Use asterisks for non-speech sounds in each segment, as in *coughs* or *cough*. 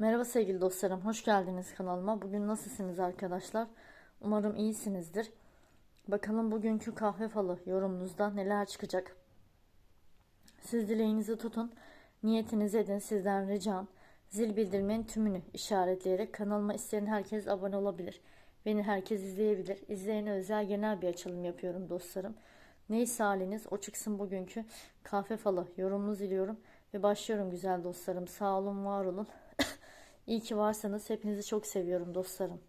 Merhaba sevgili dostlarım, hoş geldiniz kanalıma. Bugün nasılsınız arkadaşlar? Umarım iyisinizdir. Bakalım bugünkü kahve falı yorumunuzda neler çıkacak? Siz dileğinizi tutun, niyetinizi edin sizden ricam. Zil bildiriminin tümünü işaretleyerek kanalıma isteyen herkes abone olabilir. Beni herkes izleyebilir. İzleyene özel genel bir açılım yapıyorum dostlarım. Neyse haliniz o çıksın bugünkü kahve falı yorumunuzu diliyorum. Ve başlıyorum güzel dostlarım. Sağ olun, var olun. İyi ki varsanız hepinizi çok seviyorum dostlarım.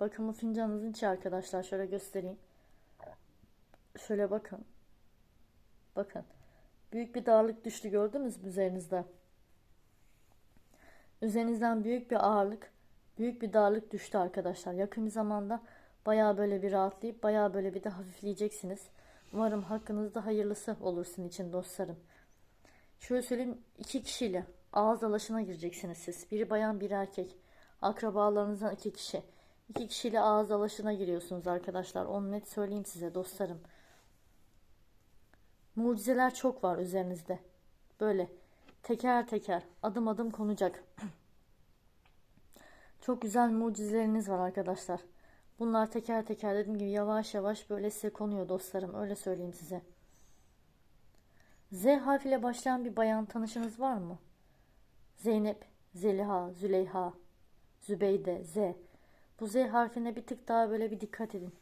Bakın bu fincanınızın içi arkadaşlar. Şöyle göstereyim. Şöyle bakın. Bakın. Büyük bir darlık düştü gördünüz mü üzerinizde? Üzerinizden büyük bir ağırlık, büyük bir darlık düştü arkadaşlar. Yakın bir zamanda bayağı böyle bir rahatlayıp bayağı böyle bir de hafifleyeceksiniz. Umarım hakkınızda hayırlısı olur sizin için dostlarım. Şöyle söyleyeyim iki kişiyle ağız dalaşına gireceksiniz siz. Biri bayan biri erkek. Akrabalarınızdan iki kişi. İki kişiyle ağız dalaşına giriyorsunuz arkadaşlar. Onu net söyleyeyim size dostlarım. Mucizeler çok var üzerinizde. Böyle teker teker adım adım konacak. *clears throat* çok güzel mucizeleriniz var arkadaşlar. Bunlar teker teker dediğim gibi yavaş yavaş böyle size konuyor dostlarım. Öyle söyleyeyim size. Z harfiyle başlayan bir bayan tanışınız var mı? Zeynep, Zeliha, Züleyha, Zübeyde, Z. Bu Z harfine bir tık daha böyle bir dikkat edin.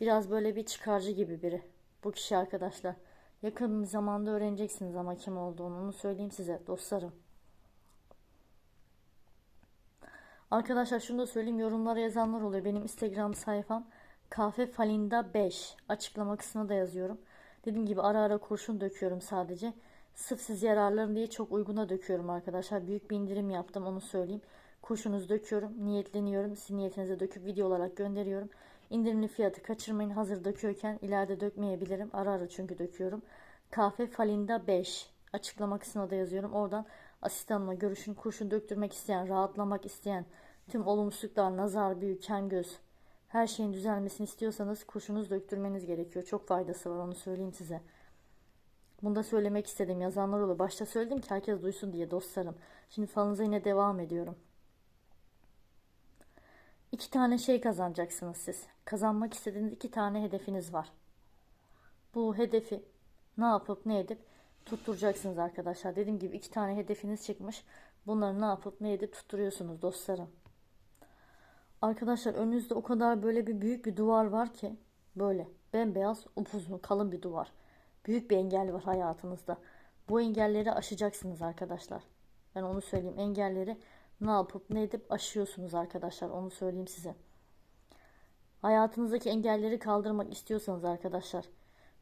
Biraz böyle bir çıkarcı gibi biri. Bu kişi arkadaşlar. Yakın bir zamanda öğreneceksiniz ama kim olduğunu. Onu söyleyeyim size dostlarım. Arkadaşlar şunu da söyleyeyim. Yorumlara yazanlar oluyor. Benim Instagram sayfam kahve falinda 5. Açıklama kısmına da yazıyorum. Dediğim gibi ara ara kurşun döküyorum sadece. Sırf siz yararlarım diye çok uyguna döküyorum arkadaşlar. Büyük bir indirim yaptım onu söyleyeyim. Kurşunuzu döküyorum. Niyetleniyorum. Sizin niyetinize döküp video olarak gönderiyorum. İndirimli fiyatı kaçırmayın. Hazır döküyorken ileride dökmeyebilirim. Ara ara çünkü döküyorum. Kahve Falinda 5. Açıklama kısmına da yazıyorum. Oradan asistanımla görüşün. Kurşun döktürmek isteyen, rahatlamak isteyen, tüm olumsuzluklar, nazar, büyü, kem göz, her şeyin düzelmesini istiyorsanız kurşunuz döktürmeniz gerekiyor. Çok faydası var onu söyleyeyim size. Bunu da söylemek istedim. Yazanlar olur. Başta söyledim ki herkes duysun diye dostlarım. Şimdi falınıza yine devam ediyorum. İki tane şey kazanacaksınız siz. Kazanmak istediğiniz iki tane hedefiniz var. Bu hedefi ne yapıp ne edip tutturacaksınız arkadaşlar. Dediğim gibi iki tane hedefiniz çıkmış. Bunları ne yapıp ne edip tutturuyorsunuz dostlarım. Arkadaşlar önünüzde o kadar böyle bir büyük bir duvar var ki böyle bembeyaz upuzun kalın bir duvar. Büyük bir engel var hayatınızda. Bu engelleri aşacaksınız arkadaşlar. Ben onu söyleyeyim. Engelleri ne yapıp ne edip aşıyorsunuz arkadaşlar. Onu söyleyeyim size. Hayatınızdaki engelleri kaldırmak istiyorsanız arkadaşlar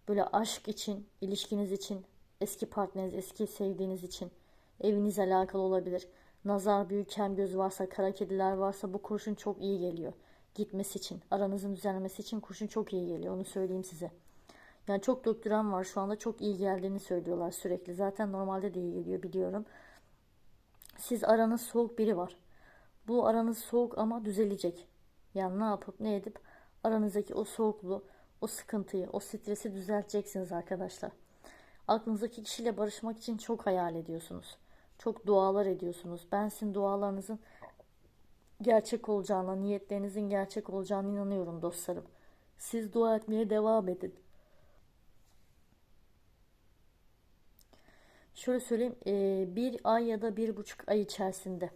böyle aşk için, ilişkiniz için, eski partneriniz, eski sevdiğiniz için evinizle alakalı olabilir nazar, büyük kem göz varsa, kara kediler varsa bu kurşun çok iyi geliyor. Gitmesi için, aranızın düzenlemesi için kurşun çok iyi geliyor. Onu söyleyeyim size. Yani çok döktüren var şu anda çok iyi geldiğini söylüyorlar sürekli. Zaten normalde de iyi geliyor biliyorum. Siz aranız soğuk biri var. Bu aranız soğuk ama düzelecek. Yani ne yapıp ne edip aranızdaki o soğukluğu, o sıkıntıyı, o stresi düzelteceksiniz arkadaşlar. Aklınızdaki kişiyle barışmak için çok hayal ediyorsunuz. Çok dualar ediyorsunuz. Ben sizin dualarınızın gerçek olacağına, niyetlerinizin gerçek olacağına inanıyorum dostlarım. Siz dua etmeye devam edin. Şöyle söyleyeyim, bir ay ya da bir buçuk ay içerisinde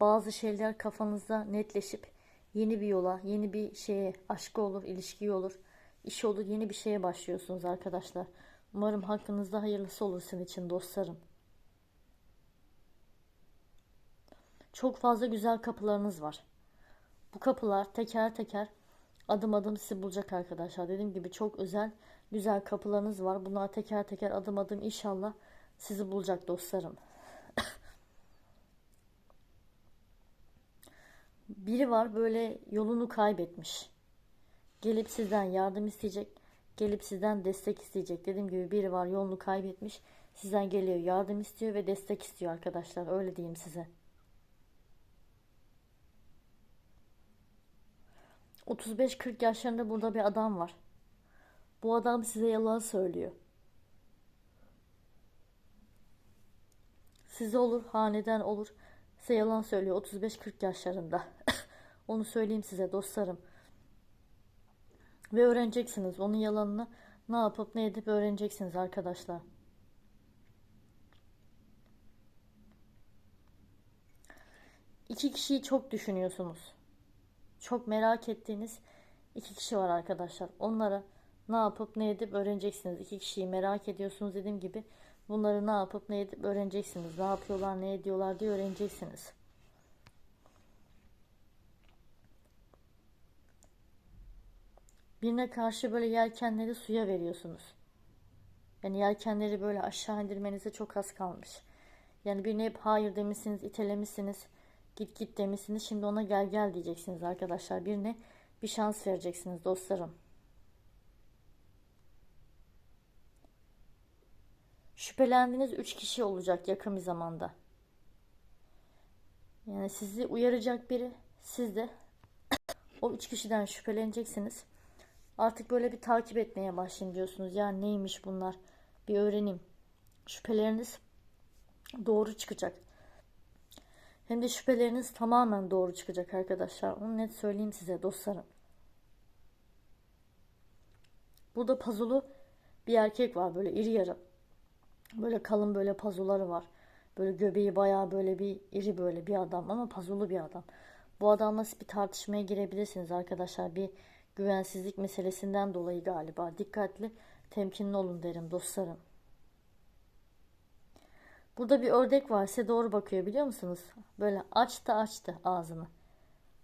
bazı şeyler kafanızda netleşip yeni bir yola, yeni bir şeye, aşkı olur, ilişki olur, iş olur, yeni bir şeye başlıyorsunuz arkadaşlar. Umarım hakkınızda hayırlısı olur sizin için dostlarım. Çok fazla güzel kapılarınız var. Bu kapılar teker teker adım adım sizi bulacak arkadaşlar. Dediğim gibi çok özel güzel kapılarınız var. Bunlar teker teker adım adım inşallah sizi bulacak dostlarım. *laughs* Biri var böyle yolunu kaybetmiş. Gelip sizden yardım isteyecek. Gelip sizden destek isteyecek. Dediğim gibi biri var yolunu kaybetmiş. Sizden geliyor yardım istiyor ve destek istiyor arkadaşlar. Öyle diyeyim size. 35-40 yaşlarında burada bir adam var. Bu adam size yalan söylüyor. Size olur, haneden olur. Size yalan söylüyor 35-40 yaşlarında. *laughs* Onu söyleyeyim size dostlarım. Ve öğreneceksiniz onun yalanını ne yapıp ne edip öğreneceksiniz arkadaşlar. İki kişiyi çok düşünüyorsunuz. Çok merak ettiğiniz iki kişi var arkadaşlar. Onlara ne yapıp ne edip öğreneceksiniz. İki kişiyi merak ediyorsunuz dediğim gibi. Bunları ne yapıp ne edip öğreneceksiniz. Ne yapıyorlar, ne ediyorlar diye öğreneceksiniz. Birine karşı böyle yelkenleri suya veriyorsunuz. Yani yelkenleri böyle aşağı indirmenize çok az kalmış. Yani birine hep hayır demişsiniz, itelemişsiniz. Git git demişsiniz. Şimdi ona gel gel diyeceksiniz arkadaşlar. Birine bir şans vereceksiniz dostlarım. Şüphelendiğiniz 3 kişi olacak yakın bir zamanda. Yani sizi uyaracak biri, siz de o 3 kişiden şüpheleneceksiniz. Artık böyle bir takip etmeye başlayın diyorsunuz. Ya neymiş bunlar? Bir öğreneyim. Şüpheleriniz doğru çıkacak. Hem de şüpheleriniz tamamen doğru çıkacak arkadaşlar. Onu net söyleyeyim size dostlarım. Burada pazulu bir erkek var böyle iri yarı. Böyle kalın böyle pazuları var. Böyle göbeği bayağı böyle bir iri böyle bir adam ama pazulu bir adam. Bu adamla bir tartışmaya girebilirsiniz arkadaşlar. Bir güvensizlik meselesinden dolayı galiba. Dikkatli, temkinli olun derim dostlarım. Burada bir ördek var size doğru bakıyor biliyor musunuz? Böyle açtı açtı ağzını.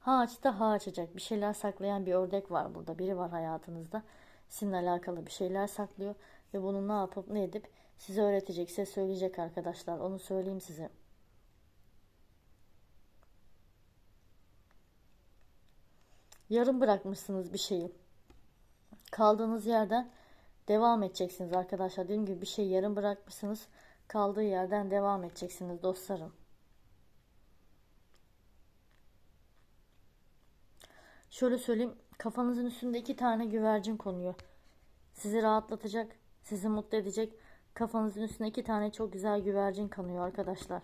Ha açtı ha açacak. Bir şeyler saklayan bir ördek var burada. Biri var hayatınızda. Sizinle alakalı bir şeyler saklıyor. Ve bunu ne yapıp ne edip size öğretecek, size söyleyecek arkadaşlar. Onu söyleyeyim size. Yarım bırakmışsınız bir şeyi. Kaldığınız yerden devam edeceksiniz arkadaşlar. Dediğim gibi bir şey yarım bırakmışsınız. Kaldığı yerden devam edeceksiniz dostlarım. Şöyle söyleyeyim. Kafanızın üstünde iki tane güvercin konuyor. Sizi rahatlatacak, sizi mutlu edecek. Kafanızın üstünde iki tane çok güzel güvercin kanıyor arkadaşlar.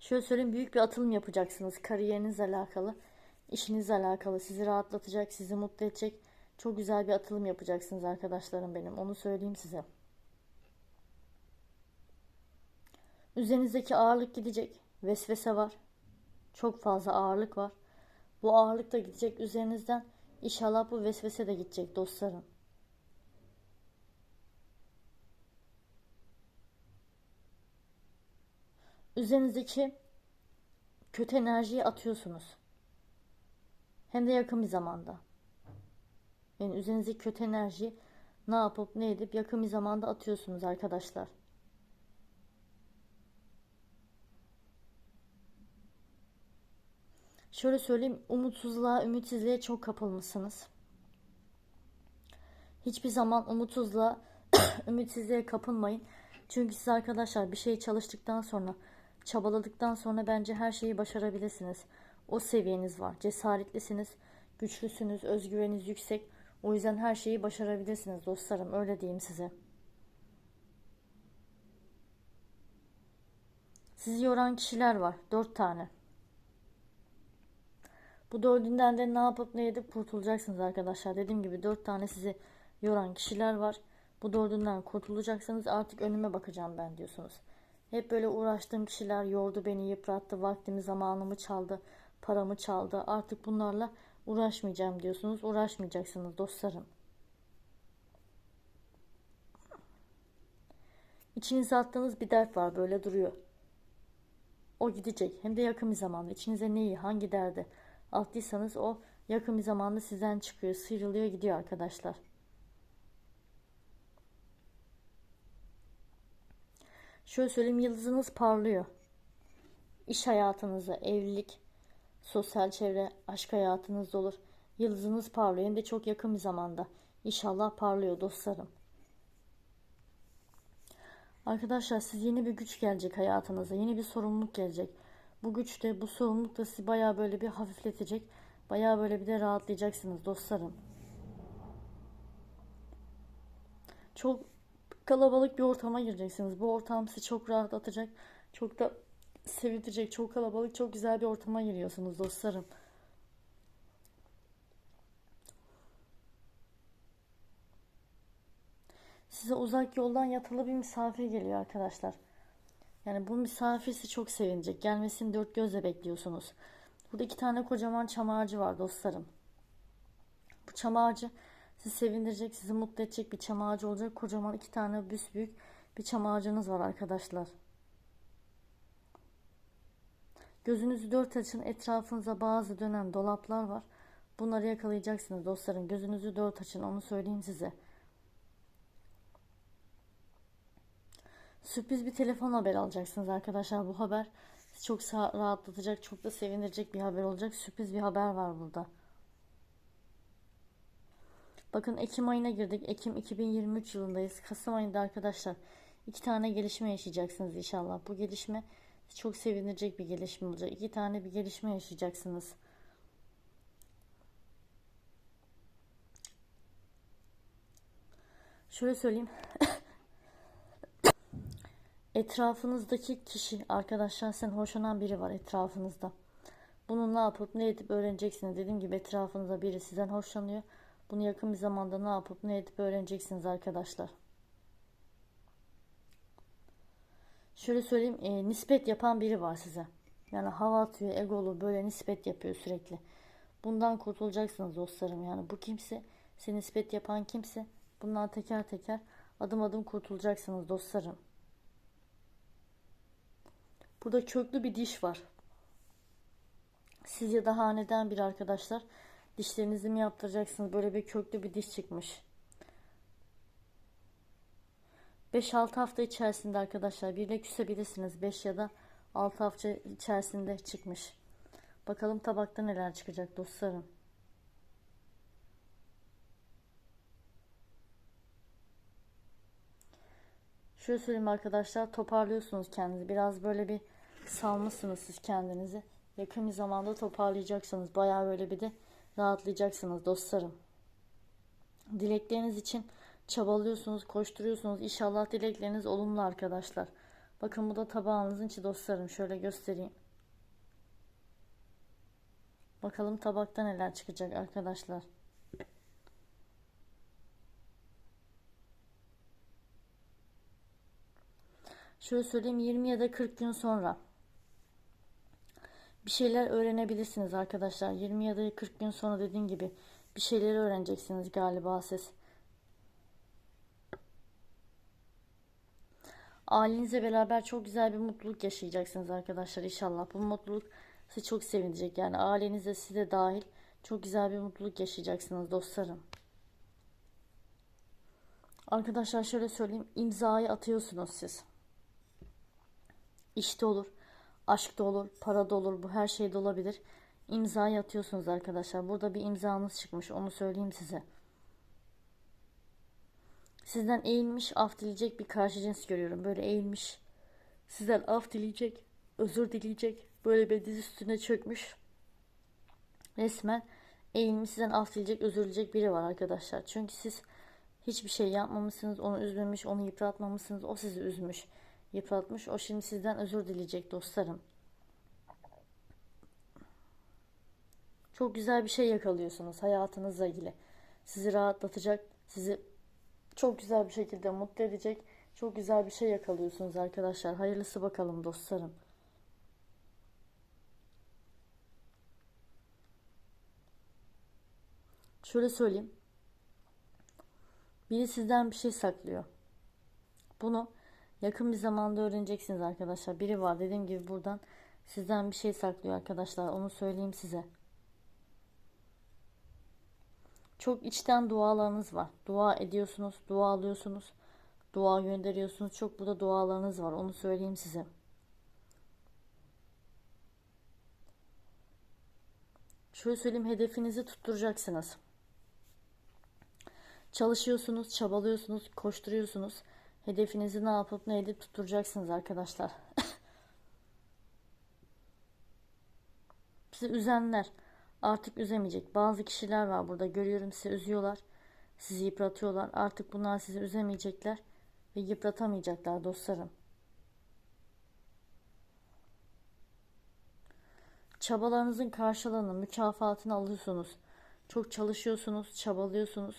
Şöyle söyleyeyim büyük bir atılım yapacaksınız kariyerinizle alakalı, işinizle alakalı sizi rahatlatacak, sizi mutlu edecek çok güzel bir atılım yapacaksınız arkadaşlarım benim. Onu söyleyeyim size. Üzerinizdeki ağırlık gidecek. Vesvese var. Çok fazla ağırlık var. Bu ağırlık da gidecek üzerinizden. İnşallah bu vesvese de gidecek dostlarım. Üzerinizdeki kötü enerjiyi atıyorsunuz. Hem de yakın bir zamanda. Yani üzerinizdeki kötü enerji ne yapıp ne edip yakın bir zamanda atıyorsunuz arkadaşlar. Şöyle söyleyeyim umutsuzluğa, ümitsizliğe çok kapılmışsınız. Hiçbir zaman umutsuzluğa, *coughs* ümitsizliğe kapılmayın. Çünkü siz arkadaşlar bir şey çalıştıktan sonra, çabaladıktan sonra bence her şeyi başarabilirsiniz. O seviyeniz var. Cesaretlisiniz, güçlüsünüz, özgüveniniz yüksek. O yüzden her şeyi başarabilirsiniz dostlarım. Öyle diyeyim size. Sizi yoran kişiler var. Dört tane. Bu dördünden de ne yapıp ne edip kurtulacaksınız arkadaşlar. Dediğim gibi dört tane sizi yoran kişiler var. Bu dördünden kurtulacaksınız. Artık önüme bakacağım ben diyorsunuz. Hep böyle uğraştığım kişiler yordu beni, yıprattı, vaktimi, zamanımı çaldı, paramı çaldı. Artık bunlarla Uğraşmayacağım diyorsunuz. Uğraşmayacaksınız dostlarım. İçinize attığınız bir dert var böyle duruyor. O gidecek. Hem de yakın bir zamanda. İçinize neyi, hangi derdi attıysanız o yakın bir zamanda sizden çıkıyor, sıyrılıyor, gidiyor arkadaşlar. Şöyle söyleyeyim yıldızınız parlıyor. İş hayatınızda, evlilik, Sosyal çevre, aşk hayatınız olur. Yıldızınız parlıyor hem de çok yakın bir zamanda. İnşallah parlıyor dostlarım. Arkadaşlar siz yeni bir güç gelecek hayatınıza. Yeni bir sorumluluk gelecek. Bu güç de bu sorumluluk da sizi baya böyle bir hafifletecek. Baya böyle bir de rahatlayacaksınız dostlarım. Çok kalabalık bir ortama gireceksiniz. Bu ortam sizi çok rahatlatacak. Çok da sevindirecek. Çok kalabalık, çok güzel bir ortama giriyorsunuz dostlarım. Size uzak yoldan yatılı bir misafir geliyor arkadaşlar. Yani bu misafir sizi çok sevinecek. Gelmesini dört gözle bekliyorsunuz. Burada iki tane kocaman çam ağacı var dostlarım. Bu çam ağacı sizi sevindirecek, sizi mutlu edecek bir çam ağacı olacak. Kocaman iki tane büsbüyük bir çam ağacınız var arkadaşlar. Gözünüzü dört açın. Etrafınıza bazı dönen dolaplar var. Bunları yakalayacaksınız dostlarım. Gözünüzü dört açın. Onu söyleyeyim size. Sürpriz bir telefon haber alacaksınız arkadaşlar. Bu haber çok rahatlatacak, çok da sevindirecek bir haber olacak. Sürpriz bir haber var burada. Bakın Ekim ayına girdik. Ekim 2023 yılındayız. Kasım ayında arkadaşlar iki tane gelişme yaşayacaksınız inşallah. Bu gelişme çok sevindirecek bir gelişme olacak. İki tane bir gelişme yaşayacaksınız. Şöyle söyleyeyim. *coughs* Etrafınızdaki kişi, arkadaşlar sen hoşlanan biri var etrafınızda. Bunu ne yapıp ne edip öğreneceksiniz. Dediğim gibi etrafınızda biri sizden hoşlanıyor. Bunu yakın bir zamanda ne yapıp ne edip öğreneceksiniz arkadaşlar. Şöyle söyleyeyim e, nispet yapan biri var size. Yani hava atıyor, egolu böyle nispet yapıyor sürekli. Bundan kurtulacaksınız dostlarım. Yani bu kimse, size nispet yapan kimse bundan teker teker adım adım kurtulacaksınız dostlarım. Burada köklü bir diş var. Siz ya da haneden bir arkadaşlar dişlerinizi mi yaptıracaksınız? Böyle bir köklü bir diş çıkmış. 5-6 hafta içerisinde arkadaşlar bir de küsebilirsiniz. 5 ya da 6 hafta içerisinde çıkmış. Bakalım tabakta neler çıkacak dostlarım. Şöyle söyleyeyim arkadaşlar toparlıyorsunuz kendinizi. Biraz böyle bir salmışsınız siz kendinizi. Yakın bir zamanda toparlayacaksınız. Bayağı böyle bir de rahatlayacaksınız dostlarım. Dilekleriniz için çabalıyorsunuz, koşturuyorsunuz. İnşallah dilekleriniz olumlu arkadaşlar. Bakın bu da tabağınızın içi dostlarım. Şöyle göstereyim. Bakalım tabakta neler çıkacak arkadaşlar. Şöyle söyleyeyim 20 ya da 40 gün sonra bir şeyler öğrenebilirsiniz arkadaşlar. 20 ya da 40 gün sonra dediğim gibi bir şeyleri öğreneceksiniz galiba siz. Ailenizle beraber çok güzel bir mutluluk yaşayacaksınız arkadaşlar inşallah. Bu mutluluk sizi çok sevinecek. Yani ailenizle size dahil çok güzel bir mutluluk yaşayacaksınız dostlarım. Arkadaşlar şöyle söyleyeyim. imzayı atıyorsunuz siz. İşte olur. Aşk da olur, para da olur, bu her şeyde olabilir. İmzayı atıyorsunuz arkadaşlar. Burada bir imzanız çıkmış, onu söyleyeyim size. Sizden eğilmiş, af dileyecek bir karşı cins görüyorum. Böyle eğilmiş, sizden af dileyecek, özür dileyecek. Böyle bir diz üstüne çökmüş. Resmen eğilmiş, sizden af dileyecek, özür dileyecek biri var arkadaşlar. Çünkü siz hiçbir şey yapmamışsınız, onu üzmemiş, onu yıpratmamışsınız, o sizi üzmüş yıpratmış. O şimdi sizden özür dileyecek dostlarım. Çok güzel bir şey yakalıyorsunuz hayatınızla ilgili. Sizi rahatlatacak, sizi çok güzel bir şekilde mutlu edecek. Çok güzel bir şey yakalıyorsunuz arkadaşlar. Hayırlısı bakalım dostlarım. Şöyle söyleyeyim. Biri sizden bir şey saklıyor. Bunu Yakın bir zamanda öğreneceksiniz arkadaşlar. Biri var dediğim gibi buradan sizden bir şey saklıyor arkadaşlar. Onu söyleyeyim size. Çok içten dualarınız var. Dua ediyorsunuz, dua alıyorsunuz, dua gönderiyorsunuz. Çok burada dualarınız var. Onu söyleyeyim size. Şöyle söyleyeyim hedefinizi tutturacaksınız. Çalışıyorsunuz, çabalıyorsunuz, koşturuyorsunuz. Hedefinizi ne yapıp ne edip tutturacaksınız arkadaşlar. *laughs* Sizi üzenler artık üzemeyecek. Bazı kişiler var burada görüyorum sizi üzüyorlar. Sizi yıpratıyorlar. Artık bunlar sizi üzemeyecekler. ve yıpratamayacaklar dostlarım. Çabalarınızın karşılığını, mükafatını alıyorsunuz. Çok çalışıyorsunuz, çabalıyorsunuz,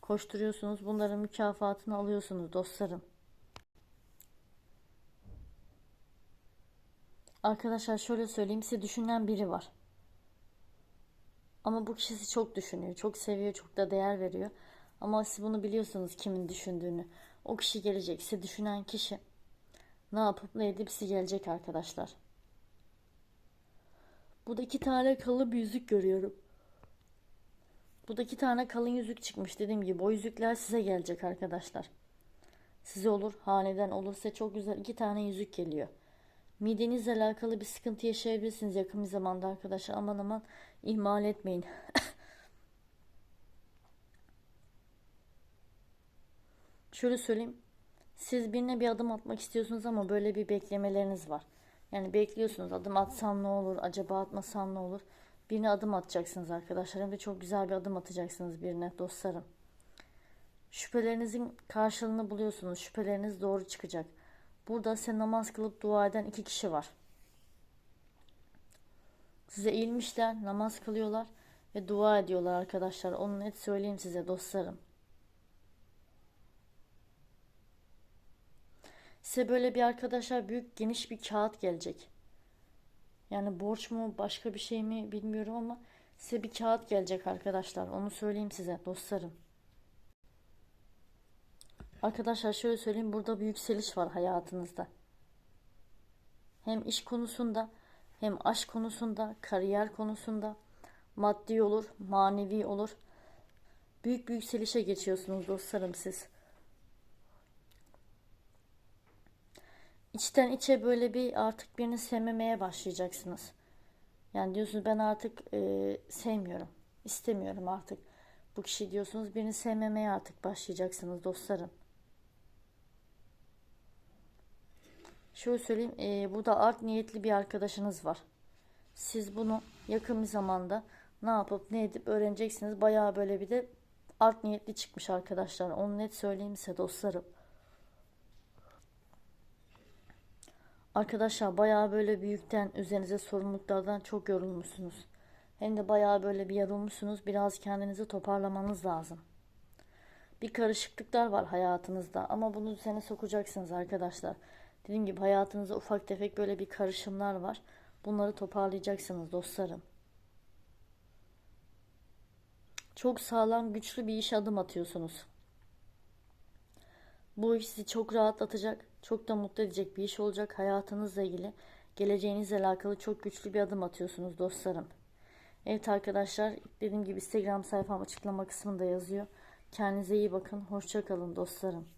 koşturuyorsunuz. Bunların mükafatını alıyorsunuz dostlarım. Arkadaşlar şöyle söyleyeyim size düşünen biri var. Ama bu kişi sizi çok düşünüyor, çok seviyor, çok da değer veriyor. Ama siz bunu biliyorsunuz kimin düşündüğünü. O kişi gelecek, sizi düşünen kişi ne yapıp ne edip size gelecek arkadaşlar. Burada iki tane kalın bir yüzük görüyorum. Burada iki tane kalın yüzük çıkmış dediğim gibi. O yüzükler size gelecek arkadaşlar. Size olur, haneden olur size çok güzel iki tane yüzük geliyor. Midenizle alakalı bir sıkıntı yaşayabilirsiniz yakın bir zamanda arkadaşlar. Aman aman ihmal etmeyin. *laughs* Şöyle söyleyeyim. Siz birine bir adım atmak istiyorsunuz ama böyle bir beklemeleriniz var. Yani bekliyorsunuz adım atsam ne olur, acaba atmasam ne olur. Birine adım atacaksınız arkadaşlar. Hem de çok güzel bir adım atacaksınız birine dostlarım. Şüphelerinizin karşılığını buluyorsunuz. Şüpheleriniz doğru çıkacak. Burada size namaz kılıp dua eden iki kişi var. Size eğilmişler, namaz kılıyorlar ve dua ediyorlar arkadaşlar. Onu net söyleyeyim size dostlarım. Size böyle bir arkadaşlar büyük geniş bir kağıt gelecek. Yani borç mu başka bir şey mi bilmiyorum ama size bir kağıt gelecek arkadaşlar. Onu söyleyeyim size dostlarım. Arkadaşlar şöyle söyleyeyim burada bir yükseliş var hayatınızda. Hem iş konusunda hem aşk konusunda, kariyer konusunda, maddi olur, manevi olur. Büyük bir yükselişe geçiyorsunuz dostlarım siz. İçten içe böyle bir artık birini sevmemeye başlayacaksınız. Yani diyorsunuz ben artık e, sevmiyorum, istemiyorum artık. Bu kişi diyorsunuz birini sevmemeye artık başlayacaksınız dostlarım. Şöyle söyleyeyim, e, burada art niyetli bir arkadaşınız var. Siz bunu yakın bir zamanda ne yapıp ne edip öğreneceksiniz. Bayağı böyle bir de art niyetli çıkmış arkadaşlar. Onu net söyleyeyim size dostlarım. Arkadaşlar bayağı böyle büyükten üzerinize sorumluluklardan çok yorulmuşsunuz. Hem de bayağı böyle bir yorulmuşsunuz. Biraz kendinizi toparlamanız lazım. Bir karışıklıklar var hayatınızda ama bunu düzene sokacaksınız arkadaşlar. Dediğim gibi hayatınızda ufak tefek böyle bir karışımlar var. Bunları toparlayacaksınız dostlarım. Çok sağlam, güçlü bir iş adım atıyorsunuz. Bu iş sizi çok rahatlatacak, çok da mutlu edecek bir iş olacak. Hayatınızla ilgili, geleceğinizle alakalı çok güçlü bir adım atıyorsunuz dostlarım. Evet arkadaşlar, dediğim gibi Instagram sayfam açıklama kısmında yazıyor. Kendinize iyi bakın, hoşça kalın dostlarım.